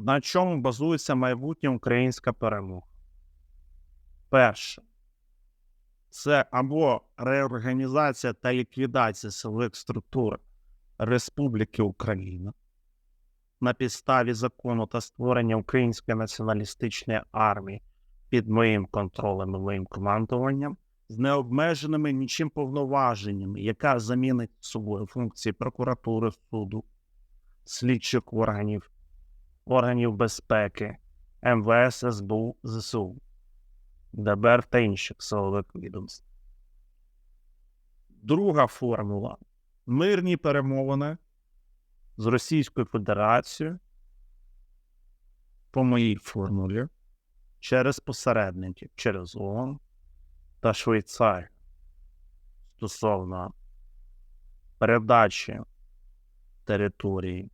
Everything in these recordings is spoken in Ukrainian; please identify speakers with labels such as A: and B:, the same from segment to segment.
A: На чому базується майбутня українська перемога? Перше, це або реорганізація та ліквідація силових структур Республіки Україна на підставі закону та створення Української націоналістичної армії під моїм контролем і моїм командуванням з необмеженими нічим повноваженнями, яка замінить собою функції прокуратури, суду, слідчих органів, органів безпеки, МВС, СБУ, ЗСУ, ДБР та інших силових відомств. Друга формула. Мирні перемовини з Російською Федерацією. По моїй формулі. Через посередників, через ООН та Швейцарію. Стосовно передачі території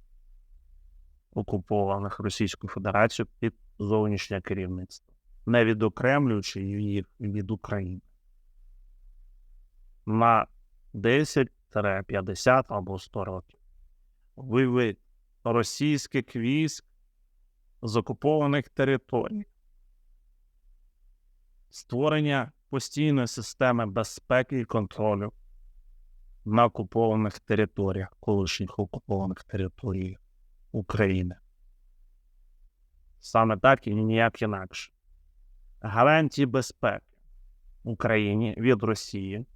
A: окупованих Російською Федерацією під зовнішнє керівництво, не відокремлюючи їх від України. На 10-50 або 100 років. Вивід російських військ з окупованих територій, створення постійної системи безпеки і контролю на окупованих територіях, колишніх окупованих територій України. Саме так і ніяк інакше. Гарантії безпеки Україні від Росії,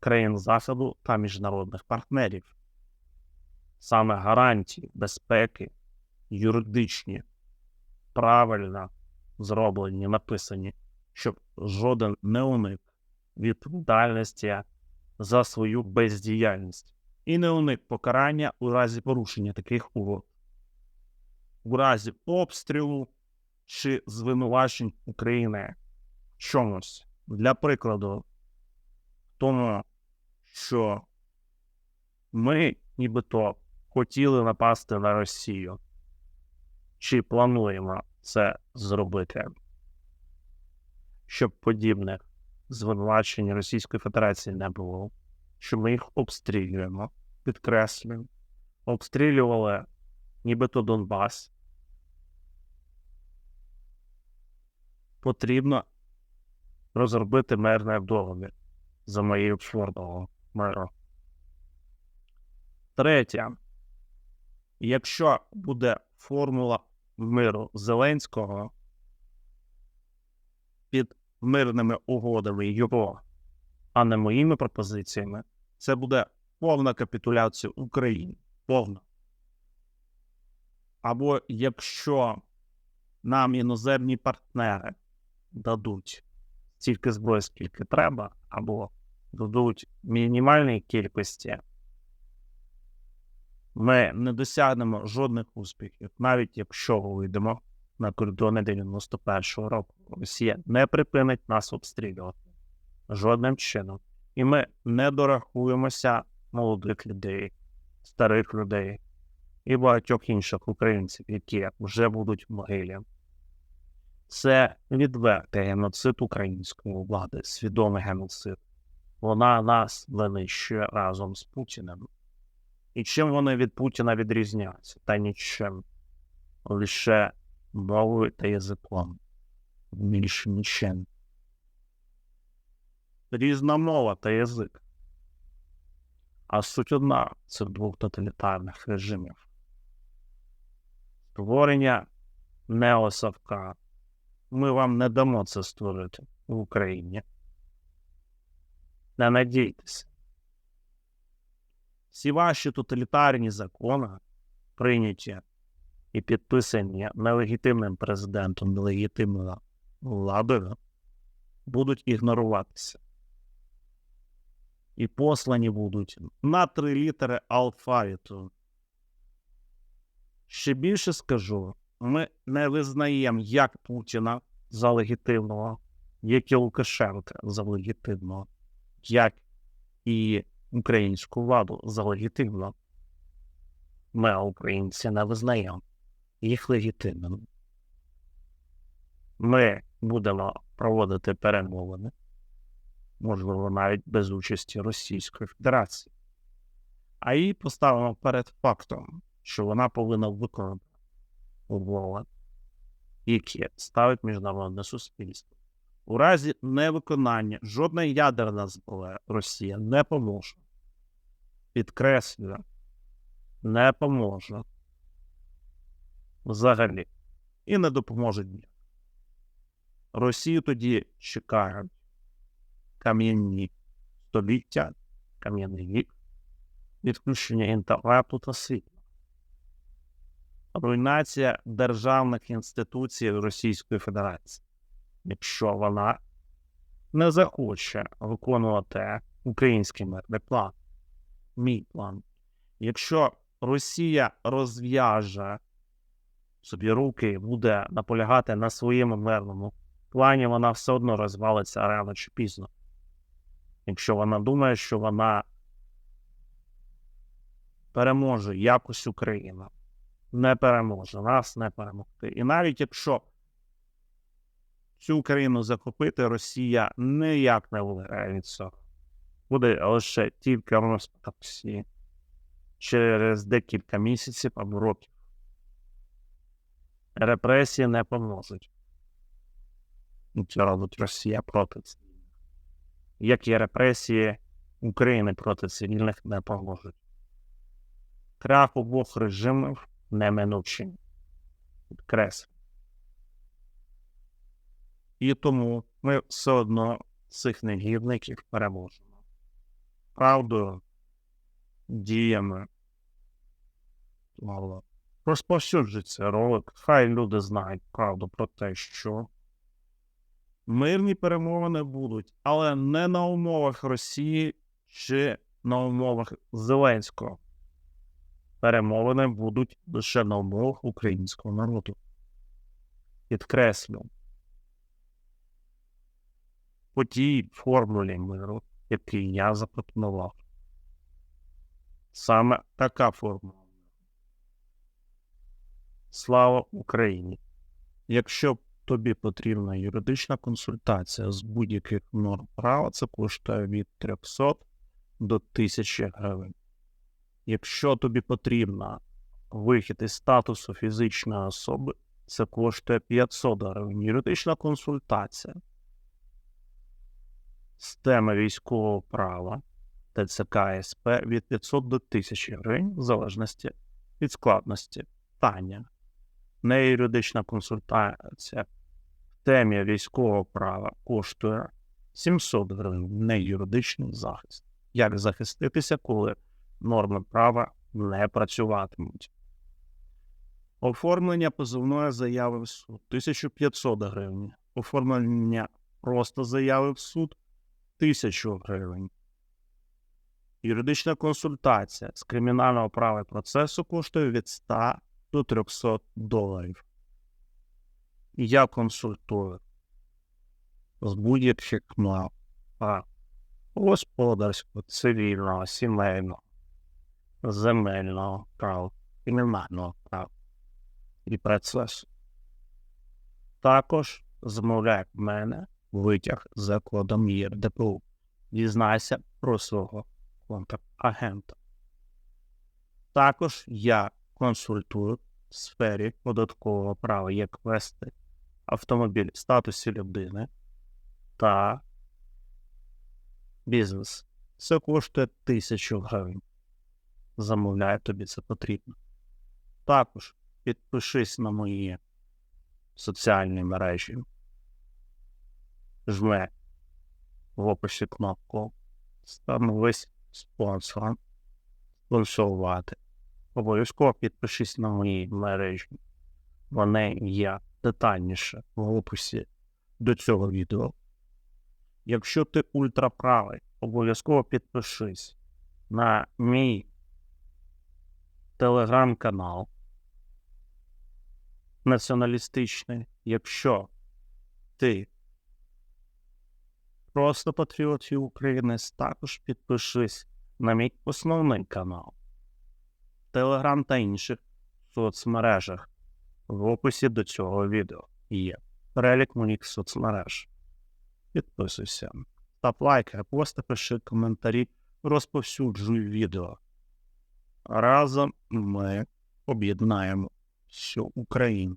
A: країн Заходу та міжнародних партнерів. Саме гарантії безпеки, юридичні, правильно зроблені, написані, щоб жоден не уник відповідальності за свою бездіяльність і не уник покарання у разі порушення таких угод, у разі обстрілу чи звинувачень України. В чомусь. Для прикладу, тому, що ми нібито хотіли напасти на Росію, чи плануємо це зробити, щоб подібних звинувачень Російської Федерації не було, що ми їх обстрілюємо, підкреслюємо, обстрілювали нібито Донбас. Потрібно розробити мирний договір за моєю твердого миру. Третє. Якщо буде формула миру Зеленського під мирними угодами його, а не моїми пропозиціями, це буде повна капітуляція України. Повна. Або якщо нам іноземні партнери дадуть стільки зброї, скільки треба, або дадуть мінімальній кількості, ми не досягнемо жодних успіхів, навіть якщо вийдемо на кордони 91-го року. Росія не припинить нас обстрілювати жодним чином. І ми не дорахуємося молодих людей, старих людей і багатьох інших українців, які вже будуть в могилі. Це відвертий геноцид української влади, свідомий геноцид. Вона нас винищує разом з Путіним. І чим вони від Путіна відрізняються? Та нічим. Лише мовою та язиком. Більше нічим. Різна мова та язик. А суть одна цих двох тоталітарних режимів. Створення неосавка. Ми вам не дамо це створити в Україні. Не надійтеся. Всі ваші тоталітарні закони, прийняті і підписані нелегітимним президентом, нелегітимною владою, будуть ігноруватися. І послані будуть на три літери алфавіту. Ще більше скажу, ми не визнаємо як Путіна за легітимного, як і Лукашенка за легітимного, як і українську владу за легітимно. Ми, українці, не визнаємо їх легітимним. Ми будемо проводити перемовини, можливо, навіть без участі Російської Федерації, а її поставимо перед фактом, що вона повинна виконати умови, які ставить міжнародне суспільство. У разі невиконання жодна ядерна зброя Росія не поможе. Підкреслюю, не поможе. Взагалі. І не допоможе ні. Росію тоді чекають кам'яні століття, кам'яний вік, відключення інтернету та світла, руйнація державних інституцій Російської Федерації, якщо вона не захоче виконувати український мирний план, мій план. Якщо Росія розв'яже собі руки і буде наполягати на своєму мирному плані, вона все одно розвалиться рано чи пізно. Якщо вона думає, що вона переможе якось Україну, не переможе, нас не перемогти. І навіть якщо цю Україну захопити, Росія ніяк не виграє від цього. Буде лише тільки розпад через декілька місяців або років. Репресії не поможуть. Це робить Росія проти цивільних. Як і репресії України проти цивільних не поможуть. Крах обох режимів неминучий. Підкреслю. І тому ми все одно цих негідників переможемо. Правдою, діями. Розповсюджується ролик, хай люди знають правду про те, що мирні перемовини будуть, але не на умовах Росії чи на умовах Зеленського. Перемовини будуть лише на умовах українського народу. Підкреслю. По тій формулі миру, який я запропонував. Саме така формула. Слава Україні! Якщо тобі потрібна юридична консультація з будь-яких норм права, це коштує від 300 до 1000 гривень. Якщо тобі потрібна вихід із статусу фізичної особи, це коштує 500 гривень. Юридична консультація з теми військового права ТЦК СП від 500 до 1000 гривень в залежності від складності питання. Не юридична консультація в темі військового права коштує 700 гривень не юридичний захист. Як захиститися, коли норми права не працюватимуть? Оформлення позовної заяви в суд 1500 гривень. Оформлення просто заяви в суд 1000 гривень. Юридична консультація з кримінального права і процесу коштує від 100 до 300 доларів. Я консультую з будь-яких норм господарського, цивільного, сімейного, земельного права, кримінального права і процесу. Також замовляє в мене витяг за кодом ЄРДПУ. Дізнайся про свого контрагента. Також я консультую в сфері податкового права, як вести автомобіль в статусі людини та бізнес. Це коштує тисячу гривень. Замовляю, тобі це потрібно. Також підпишись на мої соціальні мережі. Жме в описі кнопку Становись спонсором, спонсорувати. Обов'язково підпишись на мої мережі. Вони є детальніше в описі до цього відео. Якщо ти ультраправий, обов'язково підпишись на мій телеграм-канал націоналістичний. Якщо ти просто патріот України, також підпишись на мій основний канал. Телеграм та інших соцмережах. В описі до цього відео є перелік моїх соцмереж. Підписуйся, став лайк, репости, пиши коментарі, розповсюджуй відео. Разом ми об'єднаємо
B: всю Україна